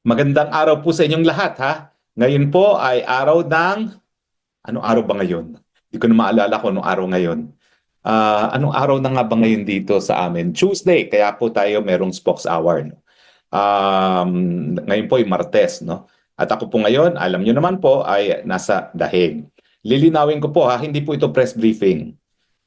Magandang araw po sa inyong lahat ha. Ngayon po ay araw ng anong araw ba ngayon? Hindi ko na maalala kung anong araw ngayon. Ah, anong araw na nga ba ngayon dito sa amin? Tuesday, kaya po tayo merong Spokes Hour. No? Um, ngayon po ay Martes, no? At ako po ngayon, alam nyo naman po, ay nasa dahig. Lilinawin ko po ha, hindi po ito press briefing.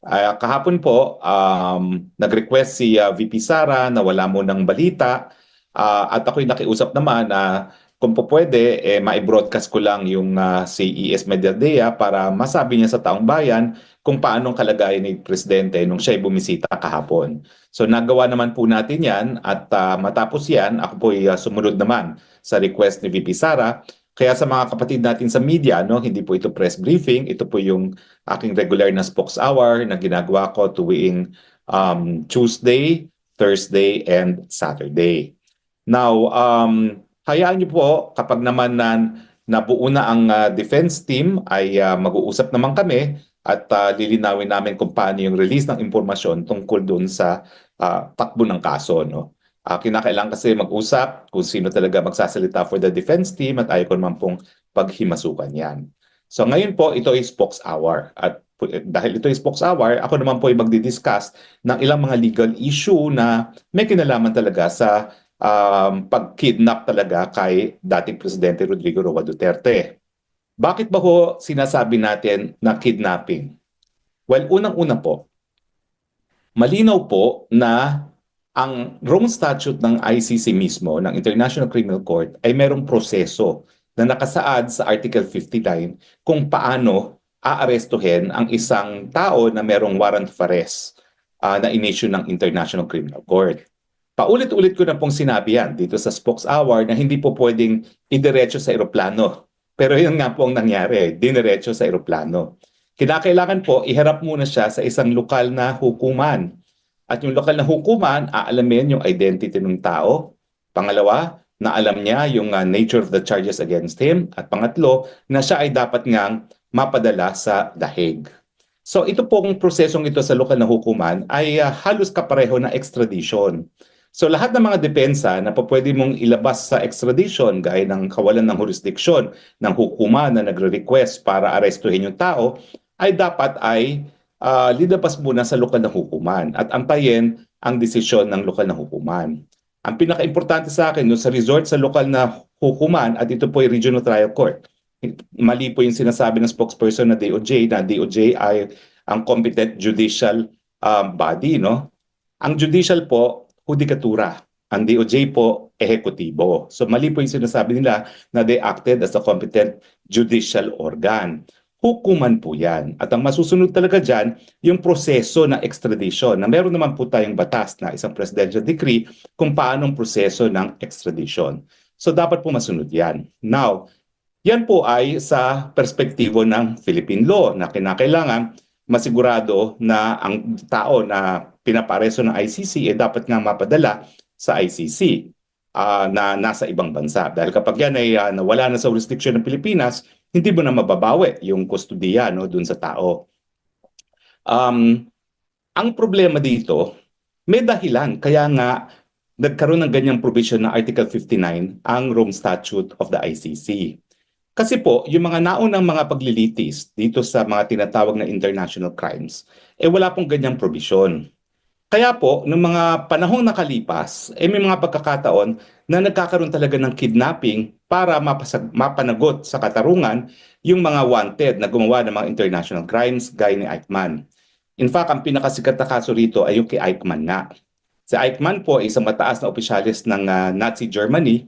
Ah, kahapon po, um, nag-request si ah, VP Sara na wala mo ng balita Ah, at ako'y nakiusap naman na kung po pwede, eh, ma-broadcast ko lang yung uh, CES Medialdea para masabi niya sa taong bayan kung paanong kalagayan ni Presidente nung siya'y bumisita kahapon. So nagawa naman po natin yan at uh, matapos yan, ako po uh, sumunod naman sa request ni VP Sara. Kaya sa mga kapatid natin sa media, no, hindi po ito press briefing, ito po yung aking regular na spokes hour na ginagawa ko tuwing um, Tuesday, Thursday, and Saturday. Now, um, hayaan niyo po kapag naman na nabuo na ang uh, defense team ay uh, mag-uusap naman kami at uh, lilinawin namin kung paano yung release ng impormasyon tungkol doon sa uh, takbo ng kaso. No? Uh, kinakailangan kasi mag-usap kung sino talaga magsasalita for the defense team at ayaw ko naman pong paghimasukan yan. So ngayon po, ito is Spokes Hour. At dahil ito is Spokes Hour, ako naman po ay magdi-discuss ng ilang mga legal issue na may kinalaman talaga sa um, pag-kidnap talaga kay dating Presidente Rodrigo Roa Duterte. Bakit ba ho sinasabi natin na kidnapping? Well, unang-una po, malinaw po na ang Rome Statute ng ICC mismo, ng International Criminal Court, ay merong proseso na nakasaad sa Article 59 kung paano aarestuhin ang isang tao na merong warrant of arrest uh, na inissue ng International Criminal Court. Paulit-ulit ko na pong sinabi yan dito sa Spokes Hour na hindi po pwedeng idiretso sa eroplano. Pero yun nga po ang nangyari, diniretso sa eroplano. Kinakailangan po, iharap muna siya sa isang lokal na hukuman. At yung lokal na hukuman, aalamin yung identity ng tao. Pangalawa, na alam niya yung uh, nature of the charges against him. At pangatlo, na siya ay dapat ngang mapadala sa dahig. So ito pong prosesong ito sa lokal na hukuman ay uh, halos kapareho na extradition. So lahat ng mga depensa na pwede mong ilabas sa extradition gaya ng kawalan ng jurisdiksyon ng hukuma na nagre-request para arestuhin yung tao ay dapat ay uh, lilabas muna sa lokal na hukuman at antayin ang desisyon ng lokal na hukuman. Ang pinaka-importante sa akin no, sa resort sa lokal na hukuman at ito po ay Regional Trial Court. Mali po yung sinasabi ng spokesperson na DOJ na DOJ ay ang competent judicial um, body. No? Ang judicial po hudikatura. Ang DOJ po, ehekutibo. So mali po yung sinasabi nila na they acted as a competent judicial organ. Hukuman po yan. At ang masusunod talaga dyan, yung proseso ng extradition na meron naman po tayong batas na isang presidential decree kung paano ang proseso ng extradition. So dapat po masunod yan. Now, yan po ay sa perspektibo ng Philippine law na kinakailangan masigurado na ang tao na pinapareso ng ICC eh dapat nga mapadala sa ICC uh, ah, na nasa ibang bansa. Dahil kapag yan ay uh, nawala na sa jurisdiction ng Pilipinas, hindi mo na mababawi yung kustudiya no, dun sa tao. Um, ang problema dito, may dahilan. Kaya nga nagkaroon ng ganyang provision na Article 59 ang Rome Statute of the ICC. Kasi po, yung mga naunang mga paglilitis dito sa mga tinatawag na international crimes, eh wala pong ganyang provision. Kaya po, noong mga panahong nakalipas, eh may mga pagkakataon na nagkakaroon talaga ng kidnapping para mapasag, mapanagot sa katarungan yung mga wanted na gumawa ng mga international crimes gaya ni Eichmann. In fact, ang pinakasikat na kaso rito ay yung kay Eichmann nga. Si Eichmann po ay isang mataas na opisyalis ng uh, Nazi Germany.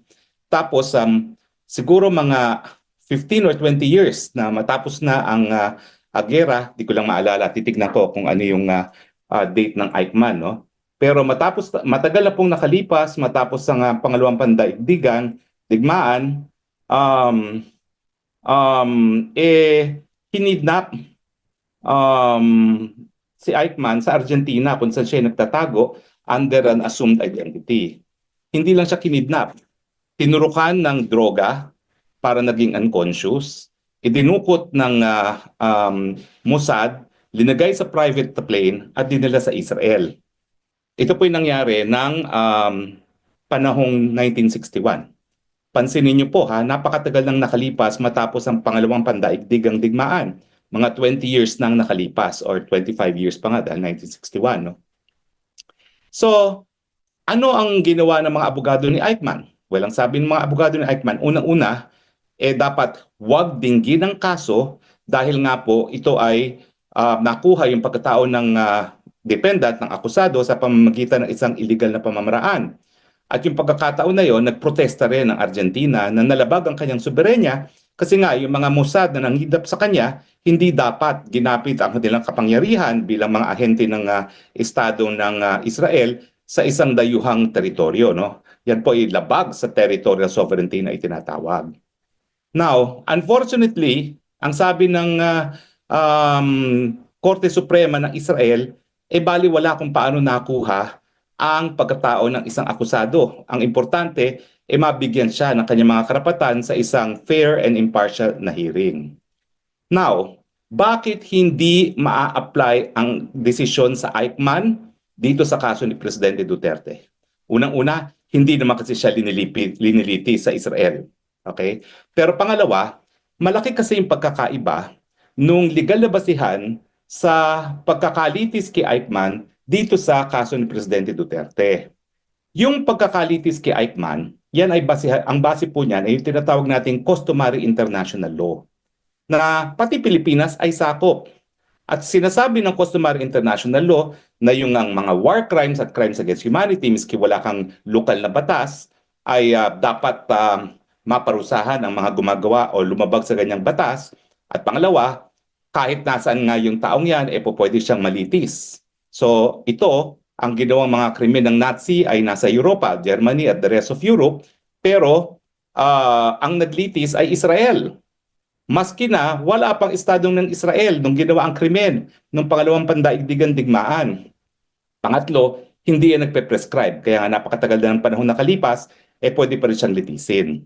Tapos um, siguro mga 15 or 20 years na matapos na ang uh, gera, di ko lang maalala, titignan ko kung ano yung uh, uh, date ng Eichmann. No? Pero matapos, matagal na pong nakalipas, matapos ang uh, pangalawang pandaigdigan, digmaan, um, um, eh, kinidnap um, si Eichmann sa Argentina kung saan siya nagtatago under an assumed identity. Hindi lang siya kinidnap. Tinurukan ng droga para naging unconscious. Idinukot ng uh, um, Mossad, linagay sa private plane at dinala sa Israel. Ito po yung nangyari ng um, panahong 1961. pansinin niyo po ha, napakatagal nang nakalipas matapos ang pangalawang pandaigdigang digmaan. Mga 20 years nang nakalipas or 25 years pa nga dahil 1961. No? So, ano ang ginawa ng mga abogado ni Eichmann? Well, ang sabi ng mga abogado ni Eichmann, unang-una, eh dapat wag dinggin ang kaso dahil nga po ito ay ah, nakuha yung pagkatao ng ah, defendant, ng akusado sa pamamagitan ng isang illegal na pamamaraan. At yung pagkakataon na yon, nagprotesta rin ang Argentina na nalabag ang kanyang soberenya kasi nga yung mga Mossad na nanghidap sa kanya, hindi dapat ginapit ang kanilang kapangyarihan bilang mga ahente ng ah, Estado ng ah, Israel sa isang dayuhang teritoryo. No? Yan po ay labag sa territorial sovereignty na itinatawag. Now, unfortunately, ang sabi ng ah, um, Korte Suprema ng Israel, eh bali wala kung paano nakuha ang pagkatao ng isang akusado. Ang importante, eh mabigyan siya ng kanyang mga karapatan sa isang fair and impartial na hearing. Now, bakit hindi maa-apply ang desisyon sa Eichmann dito sa kaso ni Presidente Duterte? Unang-una, hindi naman kasi siya linilipit, liniliti sa Israel. Okay? Pero pangalawa, malaki kasi yung pagkakaiba nung legal na basihan sa pagkakalitis kay Eichmann dito sa kaso ni Presidente Duterte. Yung pagkakalitis kay Eichmann, yan ay base, ang base po niyan ay yung tinatawag nating customary international law na pati Pilipinas ay sakop. At sinasabi ng customary international law na yung ang mga war crimes at crimes against humanity, miski wala kang lokal na batas, ay ah, dapat ah, maparusahan ang mga gumagawa o lumabag sa ganyang batas. At pangalawa, kahit nasaan nga yung taong yan, eh po pwede siyang malitis. So ito, ang ginawang mga krimen ng Nazi ay nasa Europa, Germany at the rest of Europe, pero ah, ang naglitis ay Israel. Maski na wala pang estado ng Israel nung ginawa ang krimen ng pangalawang pandaigdigan digmaan. Pangatlo, hindi yan nagpe-prescribe. Kaya nga napakatagal na ng panahon nakalipas, eh pwede pa rin siyang litisin.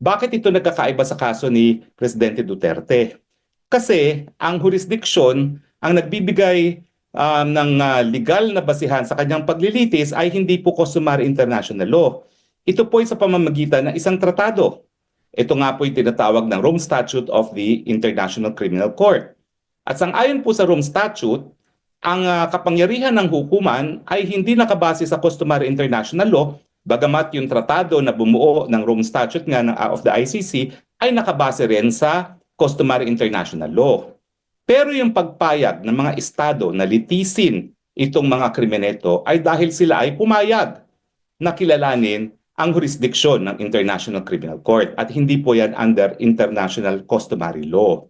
Bakit ito nagkakaiba sa kaso ni Presidente Duterte? Kasi ang jurisdiction ang nagbibigay um, ng ah, legal na basihan sa kanyang paglilitis ay hindi po customary international law. Ito po ay sa pamamagitan ng isang tratado. Ito nga po yung tinatawag ng Rome Statute of the International Criminal Court. At sang-ayon po sa Rome Statute, ang ah, kapangyarihan ng hukuman ay hindi nakabase sa customary international law, bagamat yung tratado na bumuo ng Rome Statute nga ng, ah, of the ICC ay nakabase rin sa customary international law. Pero yung pagpayag ng mga estado na litisin itong mga krimeneto ay dahil sila ay pumayag na kilalanin ang jurisdiction ng International Criminal Court at hindi po yan under international customary law.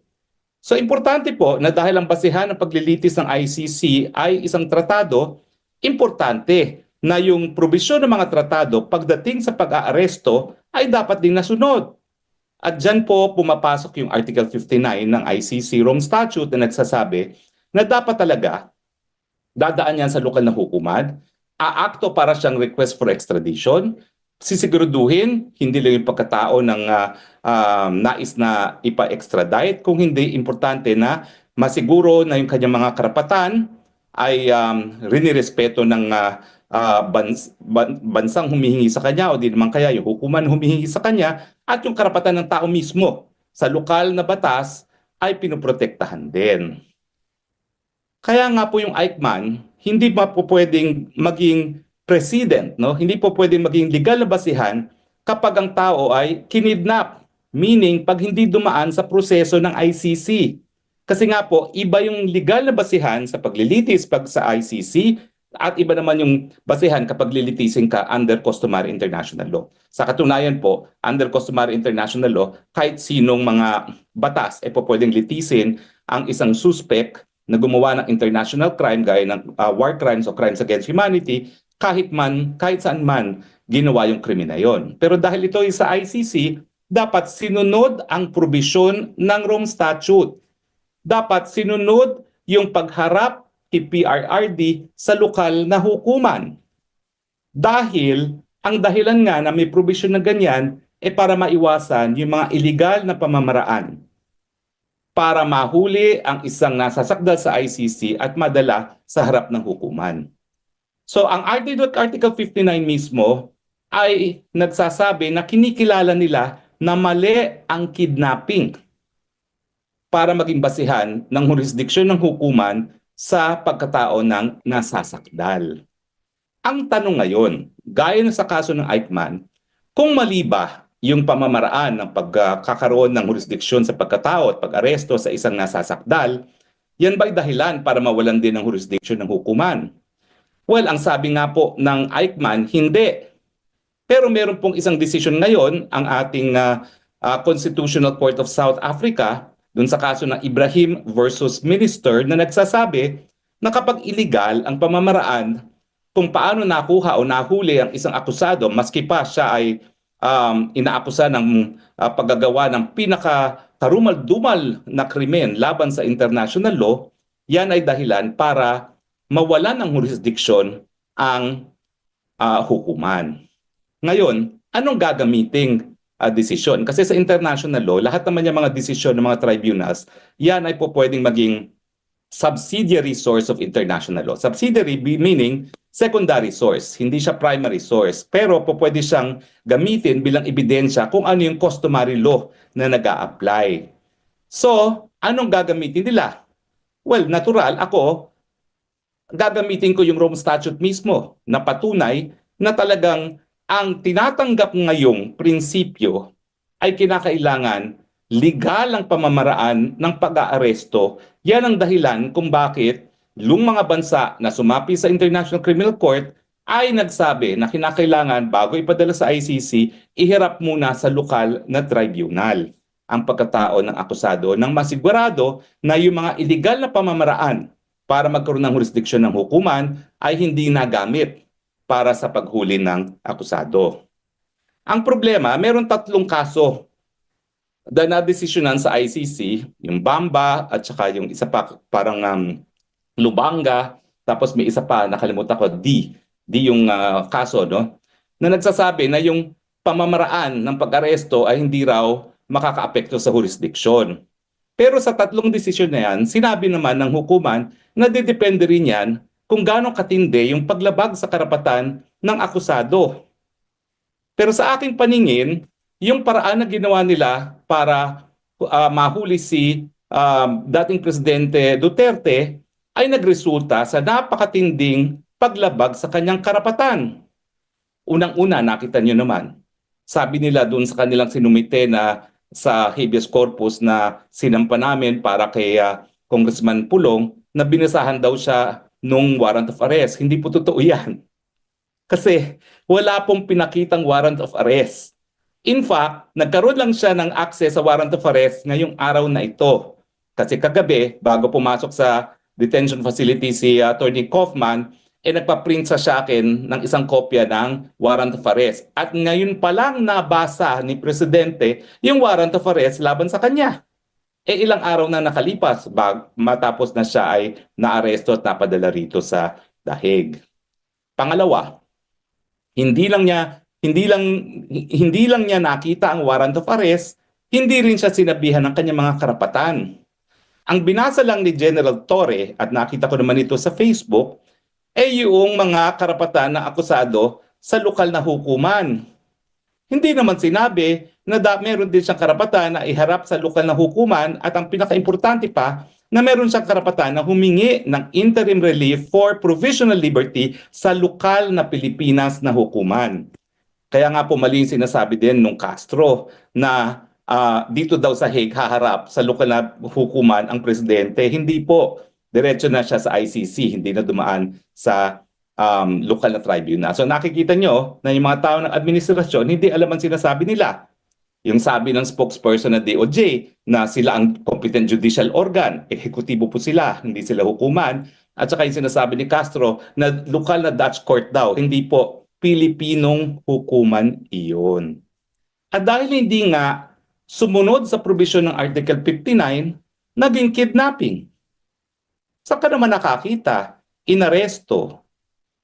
So importante po na dahil ang basihan ng paglilitis ng ICC ay isang tratado, importante na yung probisyon ng mga tratado pagdating sa pag-aaresto ay dapat ding nasunod. At dyan po pumapasok yung Article 59 ng ICC Rome Statute na nagsasabi na dapat talaga dadaan yan sa lokal na hukuman, aakto para siyang request for extradition, sisiguraduhin hindi lang yung pagkatao ng ah, um, nais na ipa-extradite, kung hindi importante na masiguro na yung kanyang mga karapatan ay um, rinirespeto ng ah, ah, bans- ban- bansang humihingi sa kanya o di naman kaya yung hukuman humihingi sa kanya at yung karapatan ng tao mismo sa lokal na batas ay pinoprotektahan din. Kaya nga po yung Eichmann, hindi pa po pwedeng maging president, no? Hindi po pwedeng maging legal na basihan kapag ang tao ay kinidnap. Meaning, pag hindi dumaan sa proseso ng ICC. Kasi nga po, iba yung legal na basihan sa paglilitis pag sa ICC at iba naman yung basihan kapag lilitisin ka under customary international law. Sa katunayan po, under customary international law, kahit sinong mga batas ay po pwedeng litisin ang isang suspect na gumawa ng international crime gaya ng uh, war crimes o crimes against humanity kahit man, kahit saan man ginawa yung krimen na yon. Pero dahil ito ay sa ICC, dapat sinunod ang probisyon ng Rome Statute. Dapat sinunod yung pagharap kay PRRD sa lokal na hukuman. Dahil ang dahilan nga na may probisyon na ganyan ay para maiwasan yung mga illegal na pamamaraan para mahuli ang isang nasasakdal sa ICC at madala sa harap ng hukuman. So ang Article, Article 59 mismo ay nagsasabi na kinikilala nila na mali ang kidnapping para maging basihan ng jurisdiksyon ng hukuman sa pagkatao ng nasasakdal. Ang tanong ngayon, gaya ng sa kaso ng Eichmann, kung mali ba yung pamamaraan ng pagkakaroon ng jurisdiksyon sa pagkatao at pag-aresto sa isang nasasakdal, yan ba'y dahilan para mawalan din ng jurisdiksyon ng hukuman? Well, ang sabi nga po ng Eichmann, hindi. Pero meron pong isang desisyon ngayon ang ating uh, uh, Constitutional Court of South Africa dun sa kaso ng Ibrahim versus Minister na nagsasabi na kapag illegal ang pamamaraan kung paano nakuha o nahuli ang isang akusado maski pa siya ay um, inaakusa ng uh, paggagawa ng pinaka karumal-dumal na krimen laban sa international law, yan ay dahilan para mawalan ng jurisdiction ang uh, hukuman. Ngayon, anong gagamiting uh, desisyon. Kasi sa international law, lahat naman yung mga desisyon ng mga tribunals, yan ay po pwedeng maging subsidiary source of international law. Subsidiary meaning secondary source, hindi siya primary source. Pero po pwede siyang gamitin bilang ebidensya kung ano yung customary law na nag apply So, anong gagamitin nila? Well, natural, ako, gagamitin ko yung Rome Statute mismo na patunay na talagang ang tinatanggap ngayong prinsipyo ay kinakailangan legal ang pamamaraan ng pag-aaresto. Yan ang dahilan kung bakit yung mga bansa na sumapi sa International Criminal Court ay nagsabi na kinakailangan bago ipadala sa ICC, ihirap muna sa lokal na tribunal ang pagkatao ng akusado nang masigurado na yung mga illegal na pamamaraan para magkaroon ng jurisdiksyon ng hukuman ay hindi nagamit para sa paghuli ng akusado. Ang problema, meron tatlong kaso na nadesisyonan sa ICC, yung Bamba at saka yung isa pa parang um, Lubanga, tapos may isa pa nakalimutan ko D, D yung uh, kaso no, na nagsasabi na yung pamamaraan ng pag-aresto ay hindi raw makakaapekto sa jurisdiksyon. Pero sa tatlong desisyon na yan, sinabi naman ng hukuman na didepende rin yan kung gaano katindi yung paglabag sa karapatan ng akusado. Pero sa aking paningin, yung paraan na ginawa nila para uh, mahuli si uh, dating Presidente Duterte ay nagresulta sa napakatinding paglabag sa kanyang karapatan. Unang-una, nakita nyo naman, sabi nila doon sa kanilang sinumite na sa habeas corpus na sinampa namin para kay uh, Congressman Pulong na binasahan daw siya nung warrant of arrest. Hindi po totoo yan. Kasi wala pong pinakitang warrant of arrest. In fact, nagkaroon lang siya ng access sa warrant of arrest ngayong araw na ito. Kasi kagabi, bago pumasok sa detention facility si Attorney Kaufman, eh nagpa-print sa siya akin ng isang kopya ng warrant of arrest. At ngayon pa lang nabasa ni Presidente yung warrant of arrest laban sa kanya. Eh ilang araw na nakalipas bag, matapos na siya ay naaresto at napadala rito sa dahig. Pangalawa, hindi lang niya hindi lang hindi lang niya nakita ang warrant of arrest, hindi rin siya sinabihan ng kanyang mga karapatan. Ang binasa lang ni General Torre at nakita ko naman ito sa Facebook ay yung mga karapatan ng akusado sa lokal na hukuman. Hindi naman sinabi na da, meron din siyang karapatan na iharap sa lokal na hukuman at ang pinakaimportante pa na meron siyang karapatan na humingi ng interim relief for provisional liberty sa lokal na Pilipinas na hukuman. Kaya nga po mali yung sinasabi din nung Castro na uh, dito daw sa Hague haharap sa lokal na hukuman ang presidente. Hindi po. Diretso na siya sa ICC, hindi na dumaan sa um, local na tribunal. So nakikita nyo na yung mga tao ng administrasyon, hindi alam ang sinasabi nila. Yung sabi ng spokesperson ng DOJ na sila ang competent judicial organ, ehekutibo po sila, hindi sila hukuman. At saka yung sinasabi ni Castro na lokal na Dutch court daw, hindi po Pilipinong hukuman iyon. At dahil hindi nga sumunod sa provision ng Article 59, naging kidnapping. Saan ka naman nakakita? Inaresto,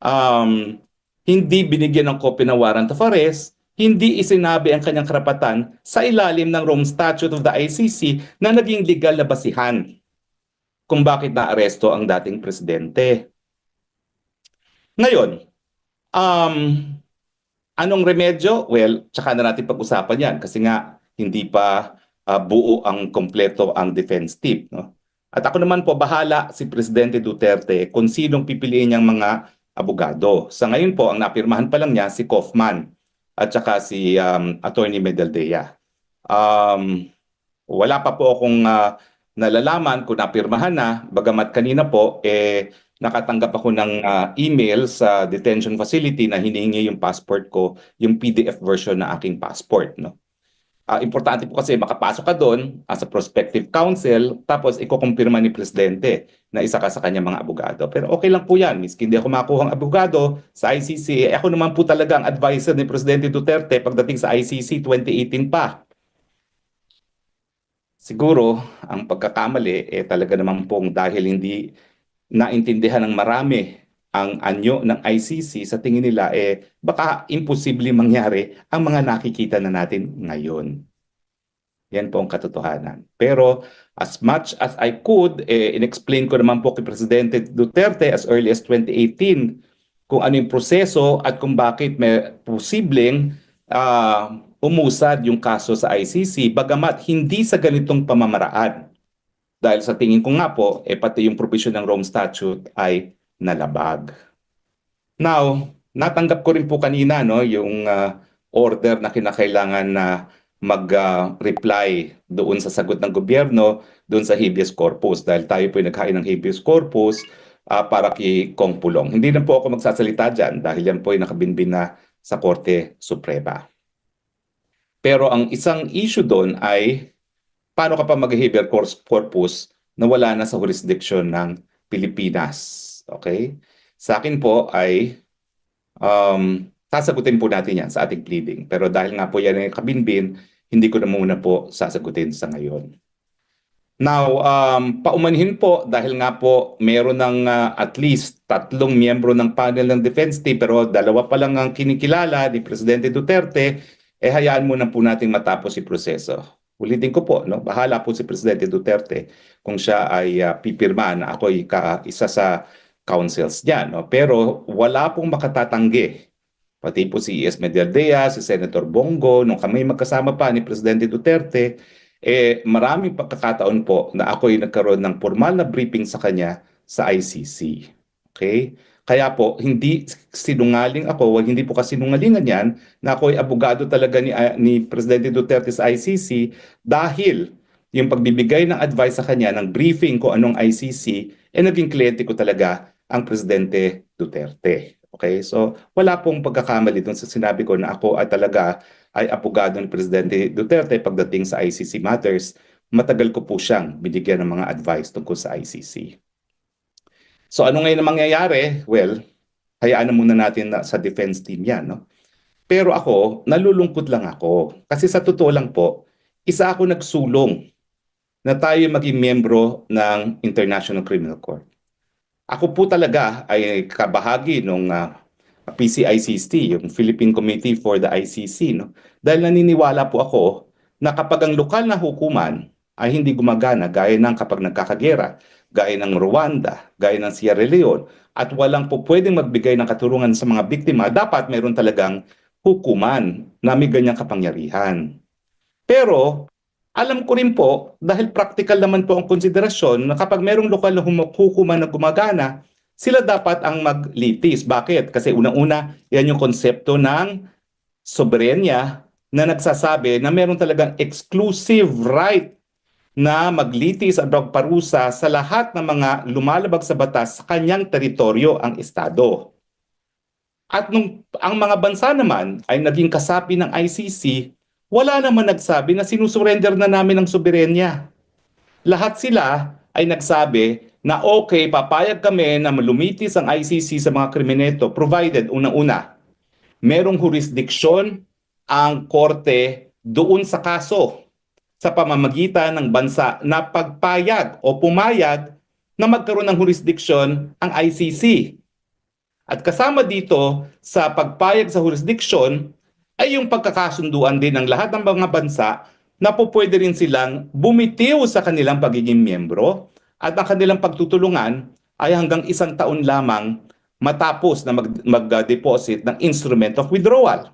um, hindi binigyan ng copy ng warrant of arrest, hindi isinabi ang kanyang karapatan sa ilalim ng Rome Statute of the ICC na naging legal na basihan kung bakit naaresto ang dating presidente. Ngayon, um, Anong remedyo? Well, tsaka na natin pag-usapan yan kasi nga hindi pa ah, buo ang kompleto ang defense team. No? At ako naman po, bahala si Presidente Duterte kung sinong pipiliin niyang mga abogado. Sa ngayon po, ang napirmahan pa lang niya si Kaufman at saka si um, Attorney Medaldea. Um, wala pa po akong ah, nalalaman kung napirmahan na, bagamat kanina po, eh, nakatanggap ako ng ah, email sa detention facility na hinihingi yung passport ko, yung PDF version na aking passport. No? Ah, importante po kasi makapasok ka doon as a prospective counsel, tapos ikukumpirma ni Presidente na isa ka sa kanyang mga abogado. Pero okay lang po yan, miski hindi ako makuha ang abogado sa ICC, eh, ako naman po talaga ang advisor ni Presidente Duterte pagdating sa ICC 2018 pa. Siguro, ang pagkakamali eh talaga naman pong dahil hindi naintindihan ng marami ang anyo ng ICC sa tingin nila eh baka imposible mangyari ang mga nakikita na natin ngayon. Yan po ang katotohanan. Pero as much as I could, eh, in-explain ko naman po kay Presidente Duterte as early as 2018 kung ano yung proseso at kung bakit may posibleng ah, umusad yung kaso sa ICC bagamat hindi sa ganitong pamamaraan. Dahil sa tingin ko nga po, eh, pati yung provision ng Rome Statute ay nalabag. Now, natanggap ko rin po kanina no, yung ah, order na kinakailangan na mag-reply doon sa sagot ng gobyerno doon sa habeas corpus dahil tayo po ay naghain ng habeas corpus ah, para kay Kong Pulong. Hindi na po ako magsasalita dyan dahil yan po ay nakabinbin na sa Korte Suprema. Pero ang isang issue doon ay paano ka pa mag-habeas corpus na wala na sa jurisdiction ng Pilipinas. Okay? Sa akin po ay um, sasagutin po natin yan sa ating pleading. Pero dahil nga po yan ay kabinbin, hindi ko na muna po sasagutin sa ngayon. Now, um, paumanhin po dahil nga po meron ng ah, at least tatlong miyembro ng panel ng defense team pero dalawa pa lang ang kinikilala ni Presidente Duterte, eh hayaan muna po nating matapos si proseso. Ulitin ko po, no? bahala po si Presidente Duterte kung siya ay ah, pipirma na ako ay ka, isa sa councils niya. No? Pero wala pong makatatanggi. Pati po si E.S. Medialdea, si Senator Bongo, nung kami magkasama pa ni Presidente Duterte, eh maraming pagkakataon po na ako ay nagkaroon ng formal na briefing sa kanya sa ICC. Okay? Kaya po, hindi sinungaling ako, wag hindi po kasinungalingan yan na ako ay abogado talaga ni, ah, ni Presidente Duterte sa ICC dahil yung pagbibigay ng advice sa kanya ng briefing ko anong ICC, eh naging kliyente ko talaga ang Presidente Duterte. Okay? So, wala pong pagkakamali doon sa sinabi ko na ako ay talaga ay abogado ni Presidente Duterte pagdating sa ICC matters. Matagal ko po siyang binigyan ng mga advice tungkol sa ICC. So ano ngayon ang mangyayari? Well, hayaan na muna natin na sa defense team yan. No? Pero ako, nalulungkot lang ako. Kasi sa totoo lang po, isa ako nagsulong na tayo maging miyembro ng International Criminal Court. Ako po talaga ay kabahagi ng PCICC, yung Philippine Committee for the ICC. No? Dahil naniniwala po ako na kapag ang lokal na hukuman ay hindi gumagana gaya ng kapag nagkakagera, gaya ng Rwanda, gaya ng Sierra Leone, at walang po pwedeng magbigay ng katurungan sa mga biktima, dapat meron talagang hukuman na may ganyang kapangyarihan. Pero alam ko rin po, dahil practical naman po ang konsiderasyon, na kapag merong lokal na hukuman na gumagana, sila dapat ang maglitis. Bakit? Kasi unang-una, yan yung konsepto ng soberenya na nagsasabi na meron talagang exclusive right na maglitis at magparusa sa lahat ng mga lumalabag sa batas sa kanyang teritoryo ang Estado. At nung ang mga bansa naman ay naging kasapi ng ICC, wala naman nagsabi na sinusurrender na namin ang soberenya. Lahat sila ay nagsabi na okay, papayag kami na lumitis ang ICC sa mga krimeneto provided unang-una, merong jurisdiksyon ang korte doon sa kaso sa pamamagitan ng bansa na pagpayag o pumayag na magkaroon ng jurisdiksyon ang ICC. At kasama dito sa pagpayag sa jurisdiksyon ay yung pagkakasunduan din ng lahat ng mga bansa na po pwede rin silang bumitiw sa kanilang pagiging miyembro at ang kanilang pagtutulungan ay hanggang isang taon lamang matapos na mag- mag-deposit ng instrument of withdrawal.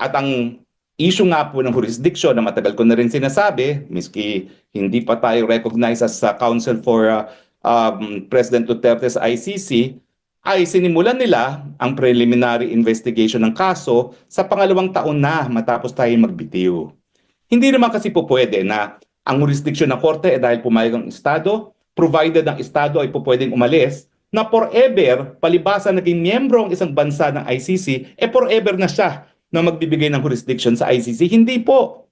At ang issue nga po ng jurisdiction na matagal ko na rin sinasabi, miski hindi pa tayo recognized as uh, Council for uh, um, President Duterte's ICC, ay sinimulan nila ang preliminary investigation ng kaso sa pangalawang taon na matapos tayo magbitiw. Hindi naman kasi po pwede na ang jurisdiction ng korte ay dahil pumayag ang Estado, provided ang Estado ay po umalis, na forever, palibasa naging miyembro ang isang bansa ng ICC, eh forever na siya na magbibigay ng jurisdiction sa ICC. Hindi po.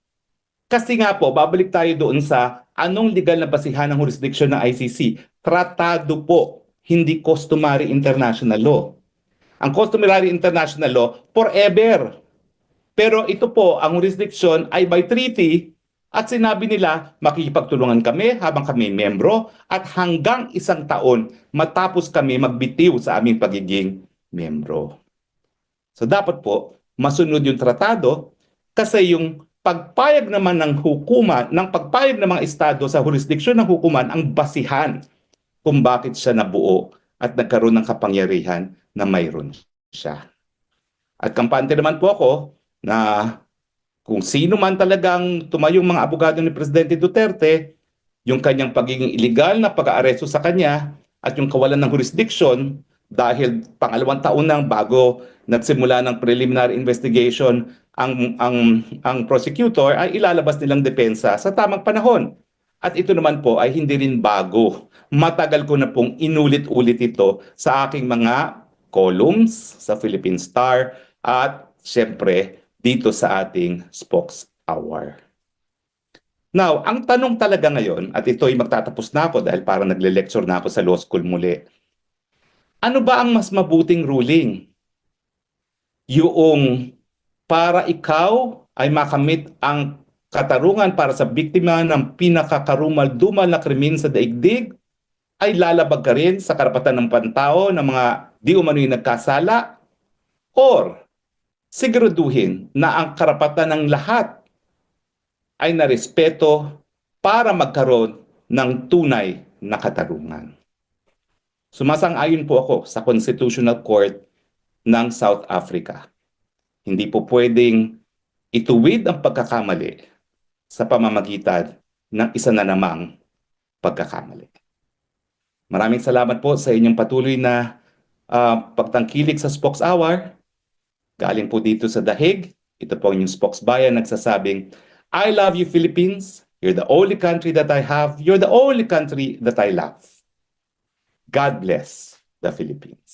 Kasi nga po, babalik tayo doon sa anong legal na basihan ng jurisdiction ng ICC. Tratado po, hindi customary international law. Ang customary international law, forever. Pero ito po, ang jurisdiction ay by treaty at sinabi nila makikipagtulungan kami habang kami membro at hanggang isang taon matapos kami magbitiw sa aming pagiging membro. So dapat po masunod yung tratado kasi yung pagpayag naman ng hukuman, ng pagpayag ng mga estado sa jurisdiksyon ng hukuman ang basihan kung bakit siya nabuo at nagkaroon ng kapangyarihan na mayroon siya. At kampante naman po ako na kung sino man talagang tumayong mga abogado ni Presidente Duterte, yung kanyang pagiging illegal na pag-aaresto sa kanya at yung kawalan ng jurisdiction dahil pangalawang taon nang bago nagsimula ng preliminary investigation ang ang ang prosecutor ay ilalabas nilang depensa sa tamang panahon. At ito naman po ay hindi rin bago. Matagal ko na pong inulit-ulit ito sa aking mga columns sa Philippine Star at syempre dito sa ating Spokes Hour. Now, ang tanong talaga ngayon, at ito ay magtatapos na ako dahil parang nagle-lecture na ako sa law school muli. Ano ba ang mas mabuting ruling? Yung para ikaw ay makamit ang katarungan para sa biktima ng pinakakarumal-dumal na krimen sa daigdig ay lalabag ka rin sa karapatan ng pantao ng mga di umano'y nagkasala or siguraduhin na ang karapatan ng lahat ay narespeto para magkaroon ng tunay na katarungan. Sumasang-ayon po ako sa Constitutional Court ng South Africa. Hindi po pwedeng ituwid ang pagkakamali sa pamamagitan ng isa na namang pagkakamali. Maraming salamat po sa inyong patuloy na uh, pagtangkilik sa Spokes Hour. Galing po dito sa Dahig. Ito po inyong Spokes Bayan nagsasabing, I love you Philippines. You're the only country that I have. You're the only country that I love. God bless the Philippines.